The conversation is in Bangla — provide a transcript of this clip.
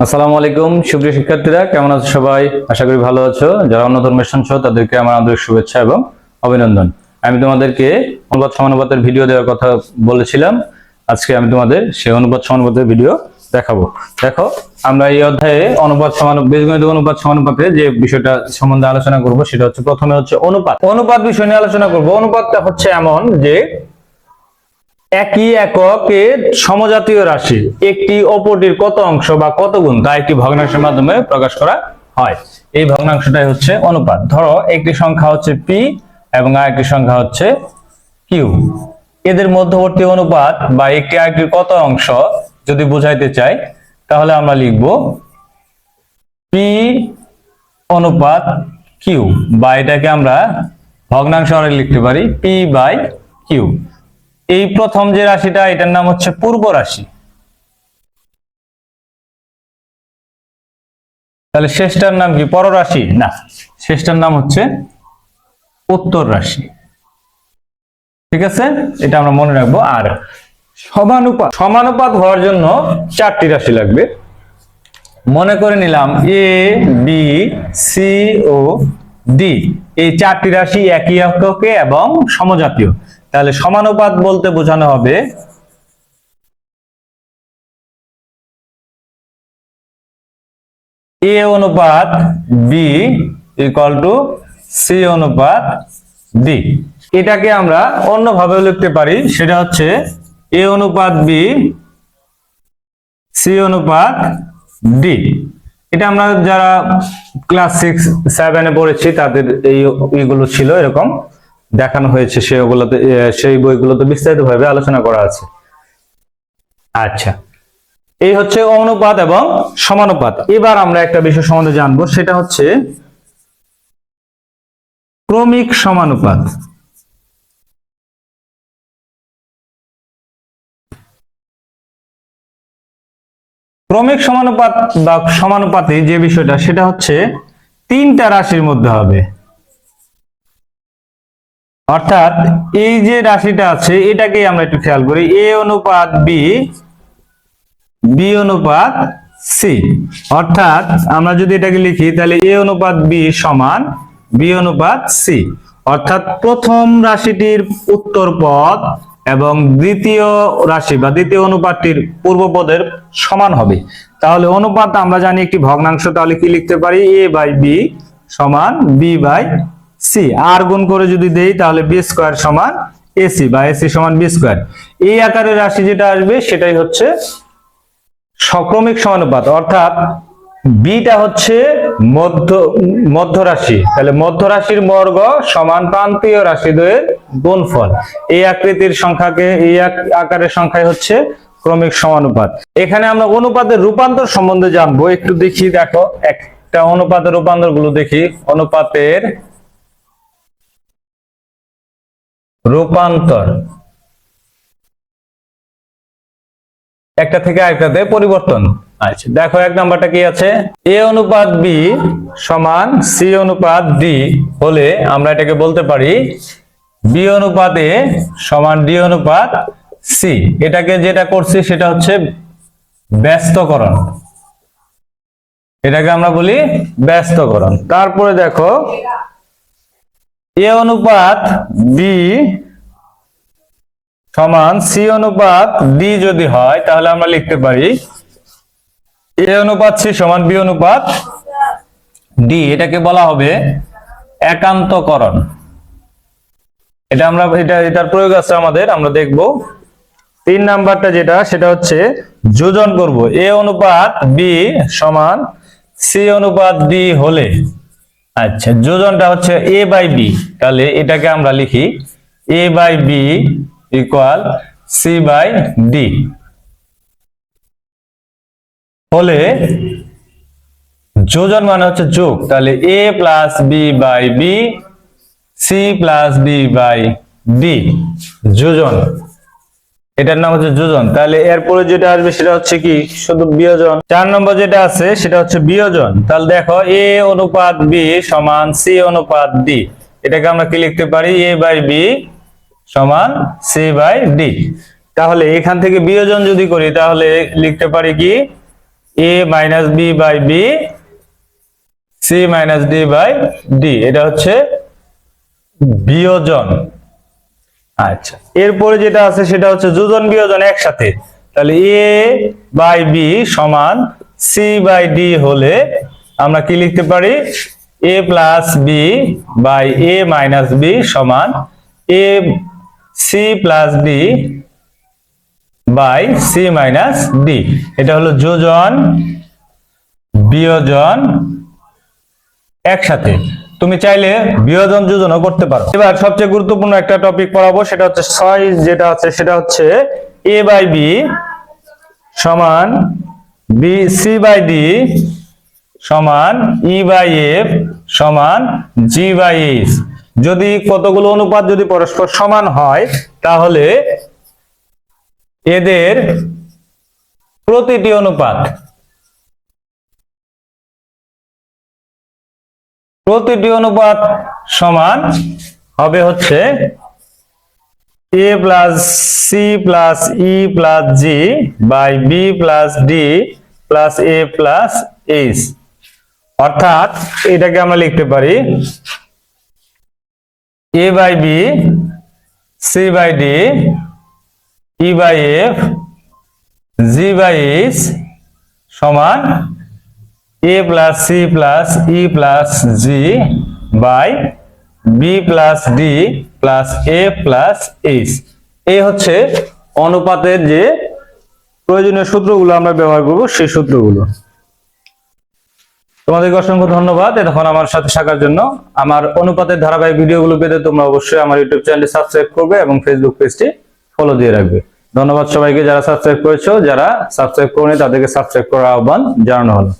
আসসালামু আলাইকুম, সুপ্রিয় শিক্ষার্থীরা, কেমন আছো সবাই? আশা করি ভালো আছো। যারা অন্য ধর্মের শুনছো তাদেরকে আমার আন্তরিক শুভেচ্ছা এবং অভিনন্দন। আমি তোমাদেরকে অনুপাত সমানুপাতের ভিডিও দেওয়ার কথা বলেছিলাম। আজকে আমি তোমাদের সেই অনুপাত সমানুপাতের ভিডিও দেখাবো। দেখো, আমরা এই অধ্যায়ে অনুপাত সমান, বীজগণিত অনুপাত সমানুপাতে যে বিষয়টা সম্বন্ধে আলোচনা করব, সেটা হচ্ছে প্রথমে হচ্ছে অনুপাত। অনুপাত বিষয় নিয়ে আলোচনা করব। অনুপাতটা হচ্ছে এমন যে একই এককের সমজাতীয় রাশি। একটি অপরটির কত অংশ বা কত গুণ তা একটি ভগ্নাংশের মাধ্যমে প্রকাশ করা হয়। এই ভগ্নাংশটাই হচ্ছে অনুপাত। ধরো, একটি সংখ্যা হচ্ছে পি এবং আরেকটি সংখ্যা হচ্ছে কিউ এদের মধ্যবর্তী অনুপাত বা একটি আরেকটির কত অংশ যদি বুঝাইতে চাই, তাহলে আমরা লিখব পি অনুপাত কিউ বা এটাকে আমরা ভগ্নাংশ লিখতে পারি পি বাই কিউ এই প্রথম যে রাশিটা, এটার নাম হচ্ছে পূর্ব রাশি। তাহলে শেষটার নাম কি? পররাশি না, শেষটার নাম হচ্ছে উত্তর রাশি। ঠিক আছে? এটা আমরা মনে রাখব। আর সমানুপাত সমানুপাত হওয়ার জন্য চারটি রাশি লাগবে। মনে করে নিলাম এ বি সি ও ডি এই চারটি রাশি একই এককে এবং সমজাতীয়। তাহলে সমানুপাত বলতে বোঝানো হবে এ অনুপাত বি ইকুয়াল টু সি অনুপাত ডি। এটাকে আমরা অন্যভাবেও লিখতে পারি, সেটা হচ্ছে এ অনুপাত বি, সি অনুপাত ডি। এটা আমরা যারা ক্লাস সিক্স সেভেনে পড়েছি, তাদের এই এইগুলো ছিল এরকম। দেখানো হয়েছে সেগুলোতে সেই বইগুলোতে বিস্তারিতভাবে আলোচনা করা আছে। আচ্ছা। এই হচ্ছে অনুপাত এবং সমানুপাত। এবার আমরা একটা বিষয় সম্বন্ধে জানব, সেটা হচ্ছে ক্রমিক সমানুপাত। ক্রমিক সমানুপাত বা সমানুপাতে যে বিষয়টা, সেটা হচ্ছে তিনটা রাশির মধ্যে হবে। অর্থাৎ এই যে রাশিটা আছে এটাকে আমরা একটু খেয়াল করি। এ অনুপাত বি বি অনুপাত সি। অর্থাৎ আমরা যদি এটাকে লিখি, তাহলে এ অনুপাত বি সমান, বি অনুপাত সি। অর্থাৎ প্রথম রাশিটির উত্তর পদ এবং দ্বিতীয় রাশি বা দ্বিতীয় অনুপাতটির পূর্ব পদের সমান হবে। তাহলে অনুপাত আমরা জানি একটি ভগ্নাংশ, তাহলে কি লিখতে পারি? এ বাই বি সমান বি বাই সি আর গুণ করে যদি দেই, তাহলে বি স্কোয়ার সমান এসি বা এসি সমান বি স্কোয়ার এই আকারের রাশি যেটা আসবে, সেটাই হচ্ছে সক্রমিক সমানুপাত। অর্থাৎ বিটা হচ্ছে মধ্য মধ্য রাশি তাহলে মধ্য রাশির বর্গ সমান প্রান্তীয় রাশিদ্বয়ের গুণফল। এই আকৃতির সংখ্যাকে, এই আকারের সংখ্যায় হচ্ছে ক্রমিক সমানুপাত। এখানে আমরা অনুপাতের রূপান্তর সম্বন্ধে জানব। একটু দেখি, দেখো, একটা অনুপাতের রূপান্তরগুলো দেখি। অনুপাতের রূপান্তর। একটা থেকে আরেকটাতে পরিবর্তন। আচ্ছা দেখো এক নাম্বারটা কি আছে? এ অনুপাত বি সমান সি অনুপাত ডি হলে আমরা এটাকে বলতে পারি বি অনুপাত এ সমান ডি অনুপাত সি। এটাকে যেটা করছি সেটা হচ্ছে ব্যস্তকরণ। এটাকে আমরা বলি ব্যস্তকরণ। তারপরে দেখো এ অনুপাত বি সমান সি অনুপাত ডি যদি হয়, তাহলে আমরা লিখতে পারি এ অনুপাত সি সমান বি অনুপাত ডি। এটাকে বলা হবে একান্তকরণ। এটা আমরা, এটা, এটার প্রয়োগ আছে আমাদের, আমরা দেখব। তিন নাম্বারটা যেটা, সেটা হচ্ছে যোজন করব। এ অনুপাত বি সমান সি অনুপাত ডি হলে আচ্ছা যোজনটা হচ্ছে এ বাই বি তাহলে এটাকে আমরা লিখি A by B equal C by D হলে যোজন মানে হচ্ছে যোগ। তাহলে A plus B by B C plus B by D যোজন। এটার নাম হচ্ছে যোজন। তাহলে এরপরে যেটা আসবে সেটা হচ্ছে কি? শুধু বিয়োজন। চার নম্বর যেটা আছে, সেটা হচ্ছে বিয়োজন। তাহলে দেখো, এ অনুপাত বি সমান সি অনুপাত ডি। এটাকে আমরা কি লিখতে পারি? এ বাই বি সমান সি বাই ডি। তাহলে এখান থেকে বিয়োজন যদি করি, তাহলে লিখতে পারি কি? A minus B by B, C minus D by D. এটা হচ্ছে বিয়োজন। আচ্ছা। এরপরে যেটা আছে সেটা হচ্ছে যোজন বিয়োজন একসাথে। তাহলে এ বাই বি সমান সি বাই ডি হলে আমরা কি লিখতে পারি? A plus B by A minus B সমান A C plus D by C minus D. এটা হলো যোজন বিয়োজন একসাথে। তুমি চাইলে বিয়োজন যোজনও করতে পারো। এবার সবচেয়ে গুরুত্বপূর্ণ একটা টপিক পড়াবো, সেটা হচ্ছে ছয় যেটা আছে, সেটা হচ্ছে এ বাই বি সমান বি সি বাই ডি সমান ই বাই এফ সমান জি বাই এইচ যদি কতগুলো অনুপাত যদি পরস্পর সমান হয়, তাহলে এদের প্রতিটি অনুপাত প্রতিটি অনুপাত সমান হবে হচ্ছে A plus C plus E plus G by B plus D plus A plus H অর্থাৎ এটাকে আমরা লিখতে পারি A by B C by D E by F G by H সমান A plus C plus E plus G by B plus D plus A plus H এই হচ্ছে অনুপাতের যে প্রয়োজনীয় সূত্রগুলো আমরা ব্যবহার করব, সেই সূত্রগুলো। তোমাদেরকে অসংখ্য ধন্যবাদ এতক্ষণ আমার সাথে থাকার জন্য। আমার অনুপাতের ধারাবাহিক ভিডিওগুলো পেতে তোমরা অবশ্যই আমার ইউটিউব চ্যানেলটি সাবস্ক্রাইব করবে এবং ফেসবুক পেজটি ফলো দিয়ে রাখবে। ধন্যবাদ সবাইকে যারা সাবস্ক্রাইব করেছ, যারা সাবস্ক্রাইব করেনি তাদেরকে সাবস্ক্রাইব করার আহ্বান জানানো হলো।